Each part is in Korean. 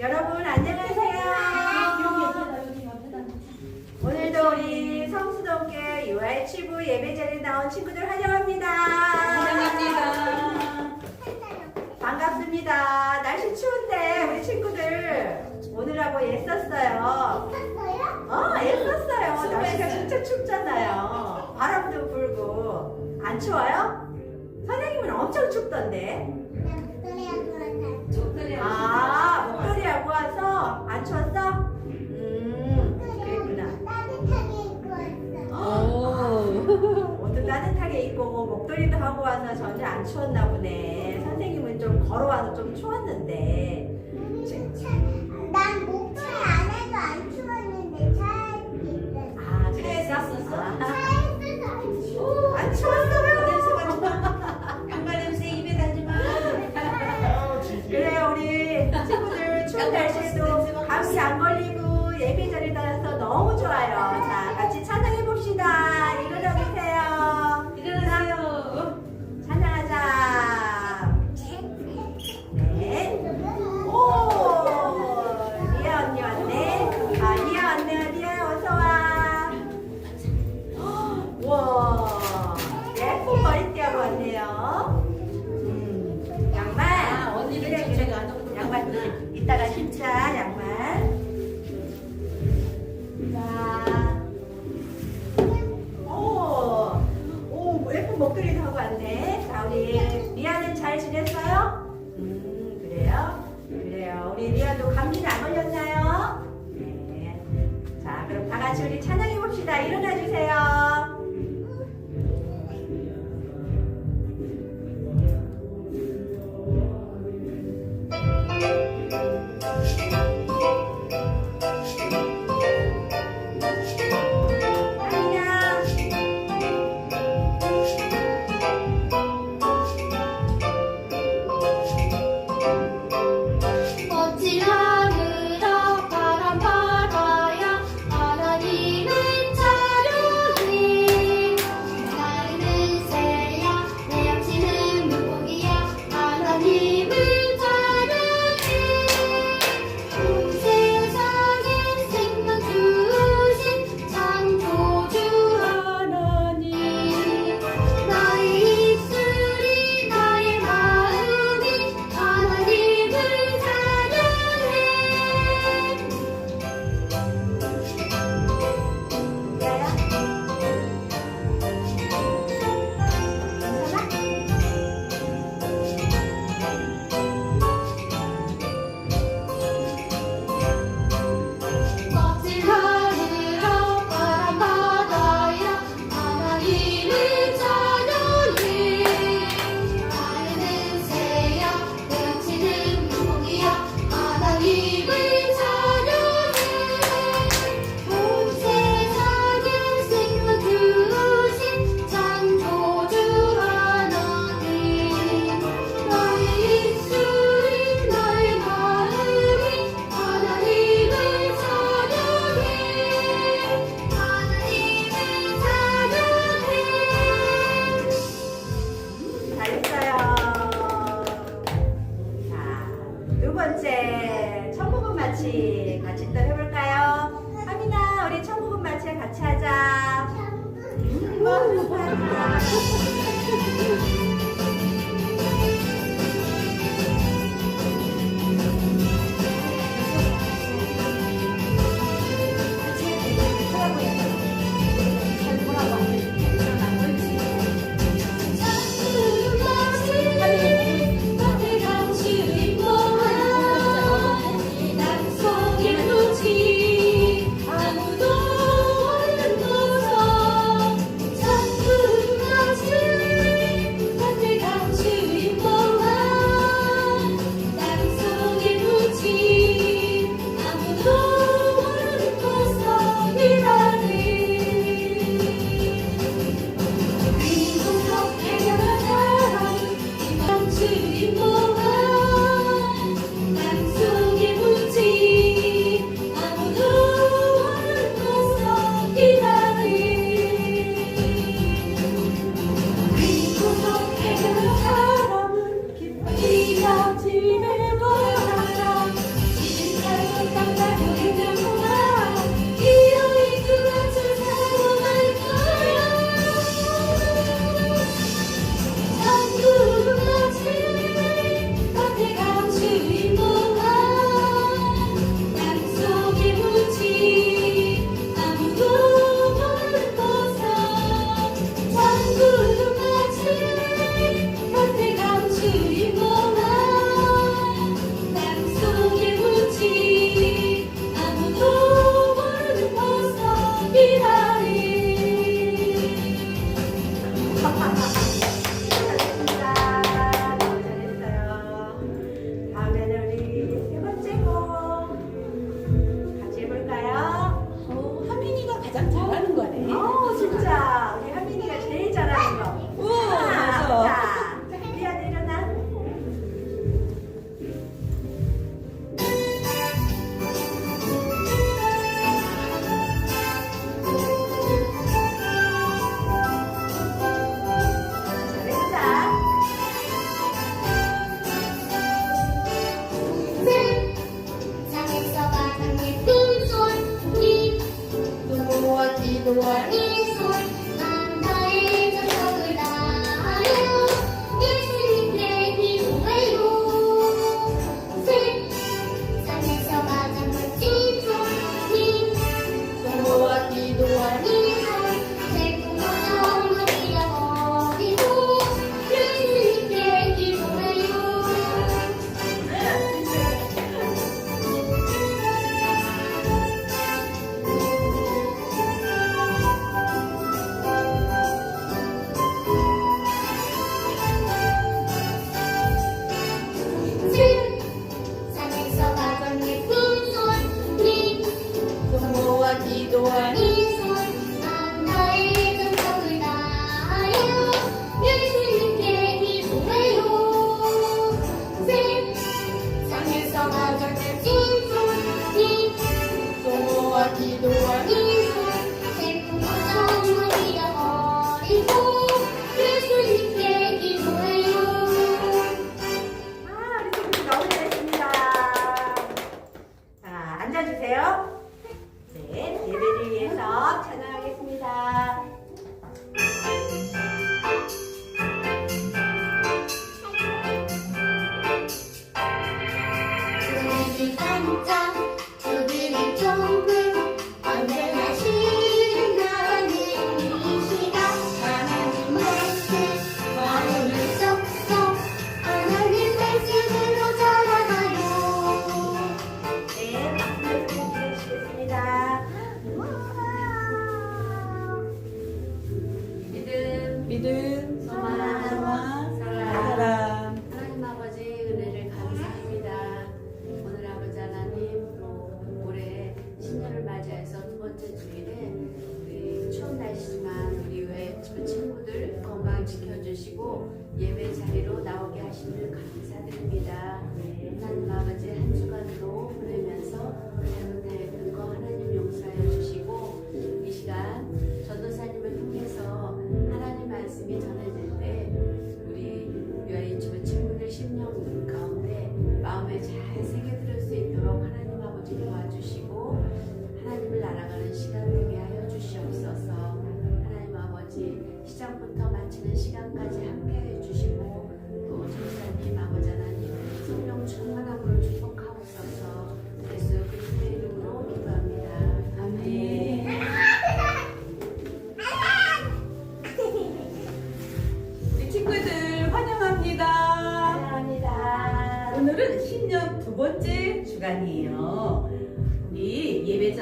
여러분 안녕하세요. 오늘도 우리 성수동계 UH부 예배자리에 나온 친구들 환영합니다. 환영합니다. 반갑습니다. 날씨 추운데 우리 친구들 오늘하고 애썼어요. 어, 애썼어요. 네. 날씨가 진짜 춥잖아요. 바람도 불고 안 추워요? 선생님은 엄청 춥던데. 아. 안 추웠어? 음, 그랬구나. 따뜻하게 입고 왔어. 오, 옷도 따뜻하게 입고 뭐 목도리도 하고 와서 전혀 안 추웠나 보네. 선생님은 좀 걸어와서 좀 추웠는데.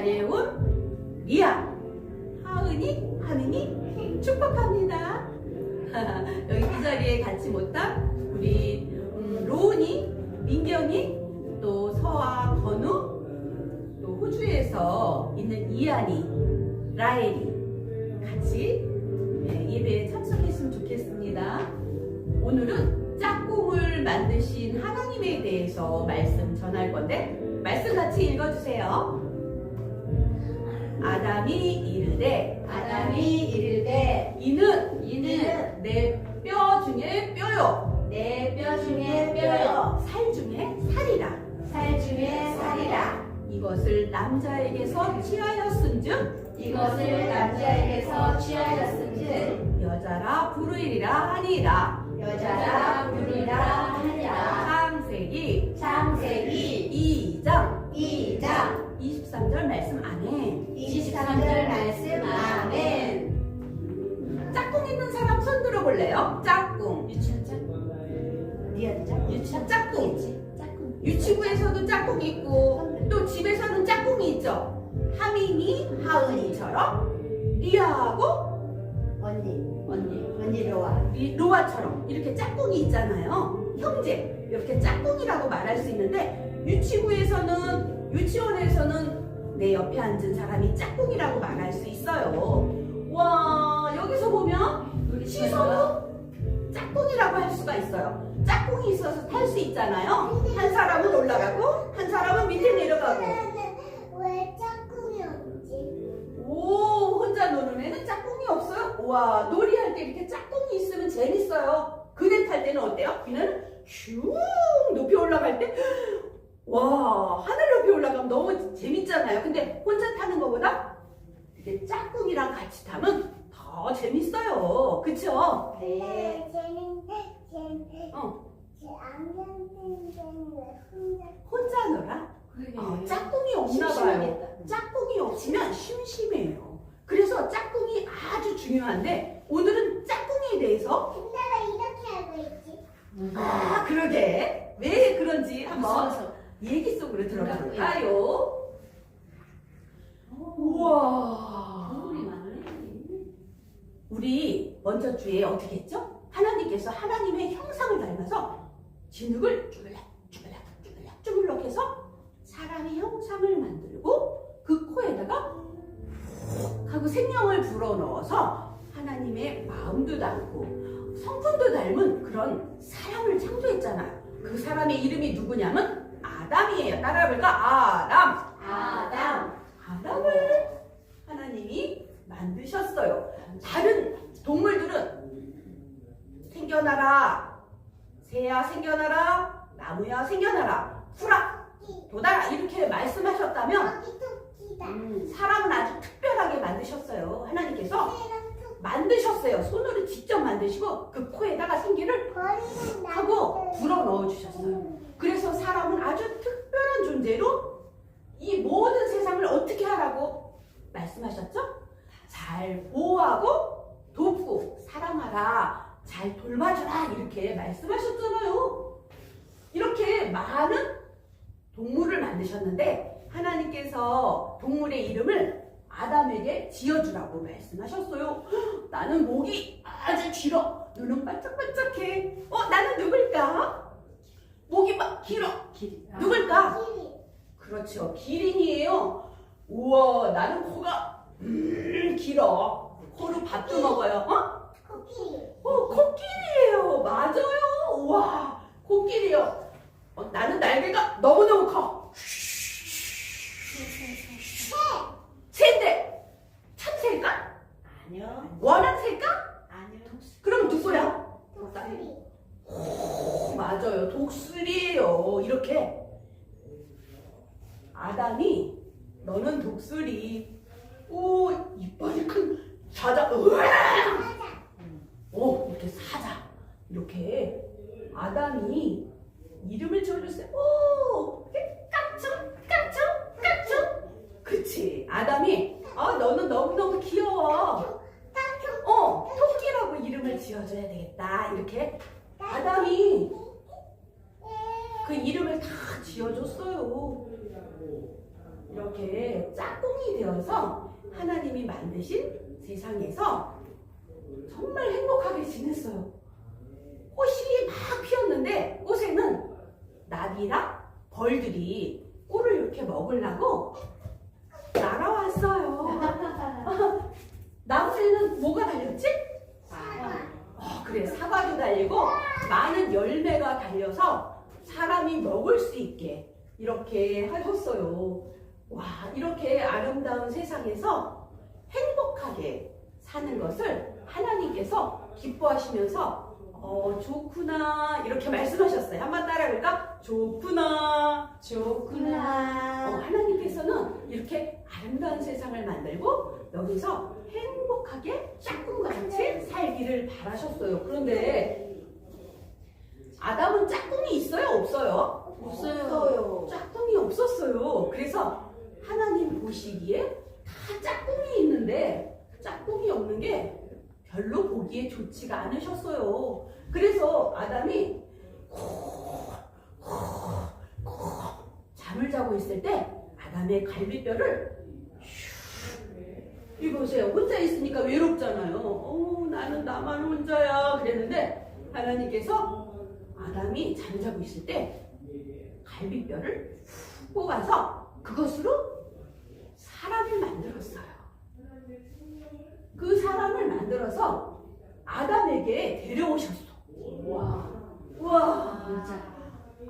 우리 이 이르되 아담이 이르되 이는 이는 내 뼈 중에 뼈요. 내 뼈 중에 뼈요. 살 중에 살이라. 살 중에 살이라. 이것을 남자에게서 취하였은즉 이것을 남자에게서 취하였은즉 여자라 부르이리라 하니라. 여자라 부르리라 하니라. 창세기 창세기 2장. 2장. 23절 말씀 안 에 23절 말씀 아멘. 짝꿍 있는 사람 손 들어볼래요? 짝꿍. 유치원 짝 리아드죠? 유치원 짝꿍. 짝꿍. 유치부에서도 짝꿍이 있고 또 집에서는 짝꿍이 있죠. 하민이 하은이처럼 리아하고 언니. 언니. 언니 로아. 이 로아처럼 이렇게 짝꿍이 있잖아요. 형제. 이렇게 짝꿍이라고 말할 수 있는데 유치부에서는 유치원에서는 내 옆에 앉은 사람이 짝꿍이라고 말할 수 있어요 와 여기서 보면 시선도 짝꿍이라고 할 수가 있어요. 짝꿍이 있어서 탈 수 있잖아요. 한 사람은 올라가고 한 사람은 밑에 내려가고. 왜 짝꿍이 없지? 오 혼자 노는 애는 짝꿍이 없어요. 와 놀이할 때 이렇게 짝꿍이 있으면 재밌어요. 그네 탈 때는 어때요? 그는 슝 높이 올라갈 때. 와 하늘 높이 올라가면 너무 재밌잖아요. 근데 혼자 타는 것보다 이렇게 짝꿍이랑 같이 타면 더 재밌어요. 그쵸? 네 쟤는 쟤는 어. 안경 혼자 혼자 놀아? 어, 짝꿍이 없나 봐요. 심심하겠다. 짝꿍이 없으면 심심해요. 그래서 짝꿍이 아주 중요한데 오늘은 짝꿍이에 대해서 근데 왜 이렇게 하고 있지? 아 그러게 왜 그런지 한번 얘기 속으로 들어가 볼까요? 우와 많으네 우리 먼저 주에 어떻게 했죠? 하나님께서 하나님의 형상을 닮아서 진흙을 쭈글락 쭈글락 쭈글락 쭈글락 해서 사람의 형상을 만들고 그 코에다가 훅 하고 생명을 불어넣어서 하나님의 마음도 닮고 성품도 닮은 그런 사람을 창조했잖아요. 그 사람의 이름이 누구냐면 아담이에요. 따라해볼까? 아담. 아담 아담을 하나님이 만드셨어요. 다른 동물들은 생겨나라, 새야 생겨나라, 나무야 생겨나라, 풀아. 도달아 이렇게 말씀하셨다면. 음, 사람은 아주 특별하게 만드셨어요. 하나님께서. 만드셨어요. 손으로 직접 만드시고 그 코에다가 생기를 하고. 불어 넣어 주셨어요. 그래서 사람은 아주 특별한 존재로 이 모든 세상을 어떻게 하라고 말씀하셨죠? 잘 보호하고 돕고 사랑하라. 잘 돌봐주라. 이렇게 말씀하셨잖아요. 이렇게 많은 동물을 만드셨는데 하나님께서 동물의 이름을 아담에게 지어주라고 말씀하셨어요. 헉, 나는 목이 아주 길어. 눈은 반짝반짝해. 어, 나는 누굴까? 목이 막 길어. 누굴까? 토끼. 그렇죠. 기린이에요. 우와, 나는 코가 음, 길어. 코로 밥도 먹어요. 어? 코끼리. 어, 코끼리예요. 맞아요. 우와, 코끼리요. 어, 나는 날개가 너무너무 커. 새인데 참새일까? 아니요. 원앙새일까? 아니요. 그럼 누구야? 독수리. 오, 맞아요. 독수리예요. 이렇게 아담이 너는 독수리. 오, 이빨이 큰 사자. 사자. 오, 이렇게 사자. 이렇게 아담이 이름을 지어줬어요. 오, 깡충, 깡충, 깡충. 그치. 아담이, 아, 너는 너무 너무 귀여워. 깡총. 어, 토끼라고 이름을 지어줘야 되겠다. 이렇게 아담이 그 이름을 다 지어줬어요. 이렇게 짝꿍이 되어서 하나님이 만드신 세상에서 정말 행복하게 지냈어요. 꽃이 막 피었는데 꽃에는 나비랑 벌들이 꿀을 이렇게 먹으려고 날아왔어요. 나무에는 뭐가 달렸지? 사과. 어, 그래 사과도 달리고 많은 열매가 달려서 사람이 먹을 수 있게 이렇게 하셨어요. 와 이렇게 아름다운 세상에서 행복하게 사는 것을 하나님께서 기뻐하시면서 어 좋구나 이렇게 말씀하셨어요. 한번 따라해볼까? 좋구나. 어, 좋구나. 하나님께서는 이렇게 아름다운 세상을 만들고 여기서 행복하게 짝꿍과 같이 살기를 바라셨어요. 그런데 아담은 짝꿍이 있어요? 없어요? 없어요. 짝꿍이 없었어요. 그래서 하나님 보시기에 다 짝꿍이 있는데 짝꿍이 없는 게 별로 보기에 좋지가 않으셨어요. 그래서 아담이 잠을 자고 있을 때 아담의 갈비뼈를 이 보세요. 혼자 있으니까 외롭잖아요. 어, 나는 나만 혼자야. 그랬는데 하나님께서 아담이 잠자고 있을 때 갈비뼈를 훅 뽑아서 그것으로 사람을 만들었어요. 그 사람을 만들어서 아담에게 데려오셨어. 와. 와, 진짜.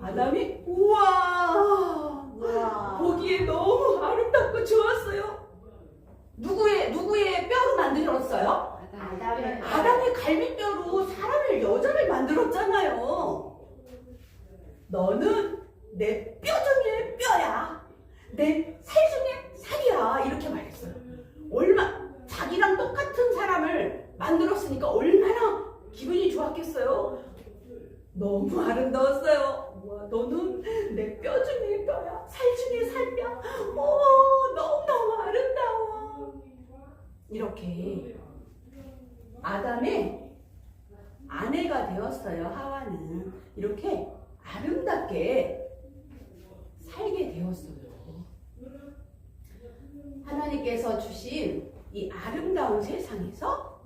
아담이 우와, 와. 보기에 너무 아름답고 좋았어요. 누구의 누구의 뼈로 만들었어요? 아담의 아담의 갈비뼈로 사람을 여자를 만들었잖아요. 너는 내 뼈 중에 뼈야. 내 살 중에 살이야. 이렇게 말했어요. 얼마 자기랑 똑같은 사람을 만들었으니까 얼마나 기분이 좋았겠어요. 너무 아름다웠어요. 우와, 너는 내 뼈 중에 뼈야. 살 중에 살뼈. 오, 너무너무 아름다워. 이렇게 아담의 아내가 되었어요. 하와는 이렇게 아름답게 살게 되었어요. 하나님께서 주신 이 아름다운 세상에서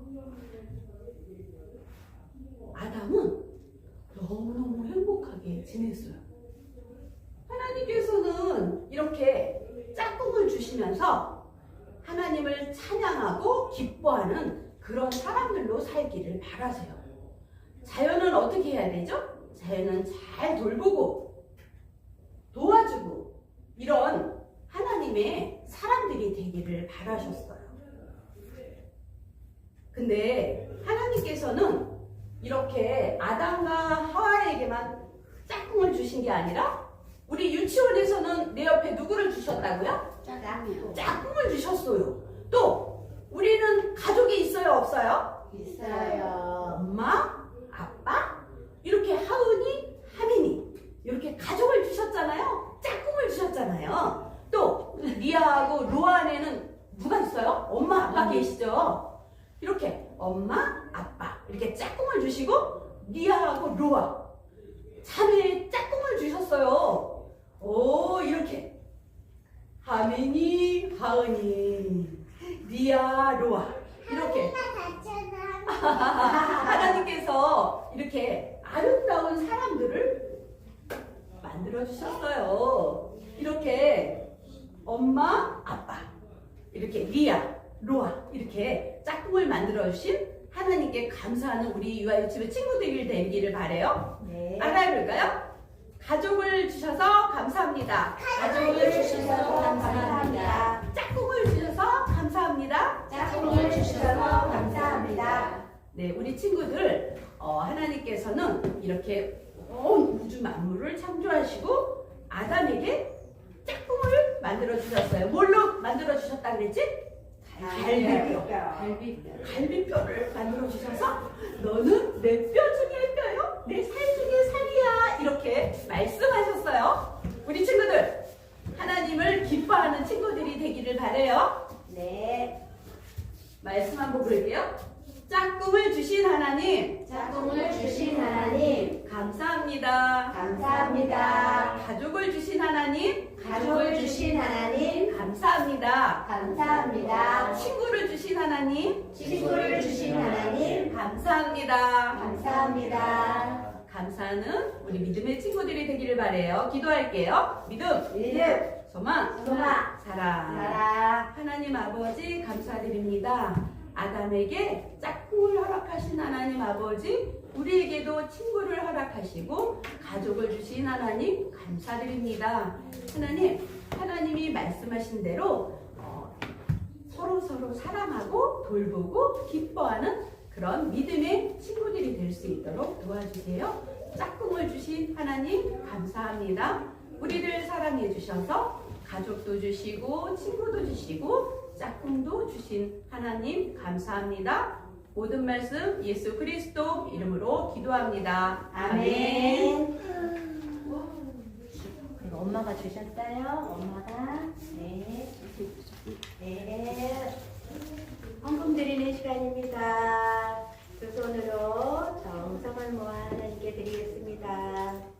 아담은 너무너무 행복하게 지냈어요. 하나님께서는 이렇게 짝꿍을 주시면서 하나님을 찬양하고 기뻐하는 그런 사람들로 살기를 바라세요. 자연은 어떻게 해야 되죠? 자연은 잘 돌보고 도와주고 이런 하나님의 사람들이 되기를 바라셨어요. 근데 하나님께서는 이렇게 아담과 하와에게만 짝꿍을 주신 게 아니라 우리 유치원에서는 내 옆에 누구를 주셨다고요? 짝이요. 짝꿍을 주셨어요. 또 우리는 가족이 있어요, 없어요? 있어요. 엄마, 이렇게 하은이, 하민이 이렇게 가족을 주셨잖아요. 짝꿍을 주셨잖아요. 또 리아하고 로안에는 누가 있어요? 엄마, 아빠 계시죠? 이렇게 엄마, 아빠 이렇게 짝꿍을 주시고 리아하고 로아 자매의 짝꿍을 주셨어요. 오 이렇게 하민이, 하은이, 리아, 로아 이렇게? 하나 님께서 이렇게 아름다운 사람들을 만들어 주셨어요. 이렇게 엄마, 아빠, 이렇게 리아, 로아 이렇게 짝꿍을 만들어 주신 하나님께 감 사하는 우리 유아유치부 친구들이 되기를 바래요. 네. 알아볼까요? 가족을 주셔서 감사합니다. 가족을 주셔서 감사합니다. 짝꿍을 주셔서 감사합니다. 짝꿍을 주셔서 감사합니다. 네, 우리 친구들 어, 하나님께서는 이렇게 온 우주 만물을 창조하시고 아담에게 짝꿍을 만들어 주셨어요. 뭘로 만들어 주셨다 그랬지? 갈비뼈. 갈비뼈. 갈비뼈를 만들어 주셔서 너는 내 뼈 중에 뼈요, 내 살 중에 살이야 이렇게 말씀하셨어요. 우리 친구들 하나님을 기뻐하는 친구들이 되기를 바래요. 네. 말씀 한번 볼게요. 짝꿍을 주신 하나님 짝꿍을 주신 하나님 감사합니다. 감사합니다. 가족을 주신 하나님 가족을 주신 하나님 감사합니다. 감사합니다. 친구를 주신 하나님 친구를 주신 하나님 감사합니다. 감사합니다. 감사는 우리 믿음의 바래요. 기도할게요. 믿음, 믿음, 소망, 소망, 사랑. 사랑. 하나님 아버지 감사드립니다. 아담에게 짝꿍을 허락하신 하나님 아버지, 우리에게도 친구를 허락하시고 가족을 주신 하나님 감사드립니다. 하나님, 하나님이 말씀하신 대로 어, 서로 서로 사랑하고 돌보고 기뻐하는 그런 믿음의 친구들이 될 수 있도록 도와주세요. 짝꿍을 주신 하나님 감사합니다. 우리를 사랑해 주셔서 가족도 주시고 친구도 주시고 짝꿍도 주신 하나님 감사합니다. 모든 말씀 예수 그리스도 이름으로 기도합니다. 아멘. 이거 엄마가 주셨어요? 엄마가? 네. 네. 헌금 드리는 시간입니다. 두 손으로 정성을 모아 하나님께 드리겠습니다.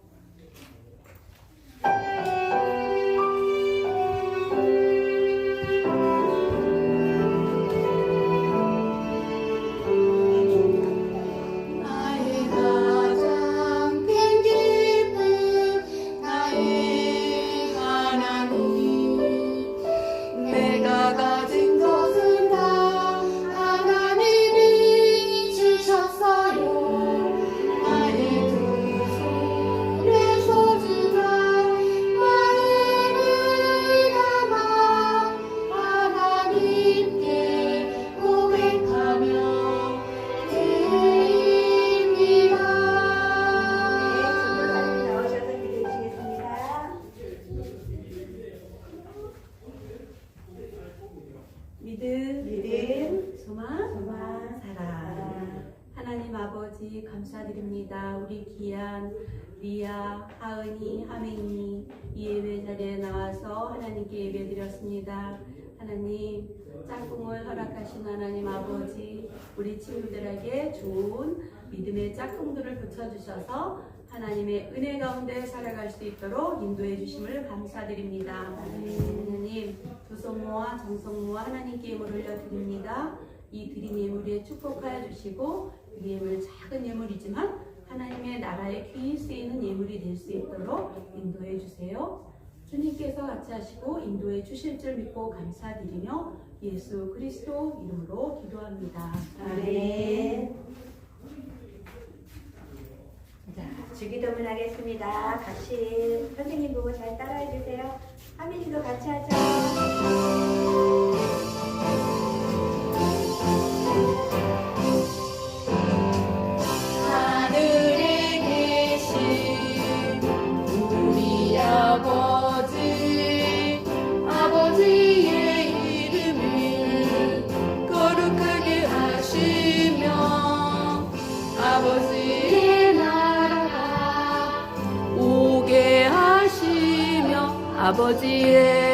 하맹이 이 예배 자리에 나와서 하나님께 예배 드렸습니다. 하나님 짝꿍을 허락하신 하나님 아버지 우리 친구들에게 좋은 믿음의 짝꿍들을 붙여주셔서 하나님의 은혜 가운데 살아갈 수 있도록 인도해 주심을 감사드립니다. 하나님 두 손 모아 정성 모아 하나님께 예물 올려드립니다. 이 드린 예물에 축복하여 주시고 이 예물 작은 예물이지만 하나님의 나라에 귀히 쓰이는 예물이 될 수 있도록 인도해 주세요. 주님께서 같이 하시고 인도해 주실 줄 믿고 감사드리며 예수 그리스도 이름으로 기도합니다. 아멘. 자, 주기도문 하겠습니다. 같이 선생님 보고 잘 따라해 주세요. 하민이도 같이 하죠. 아버지의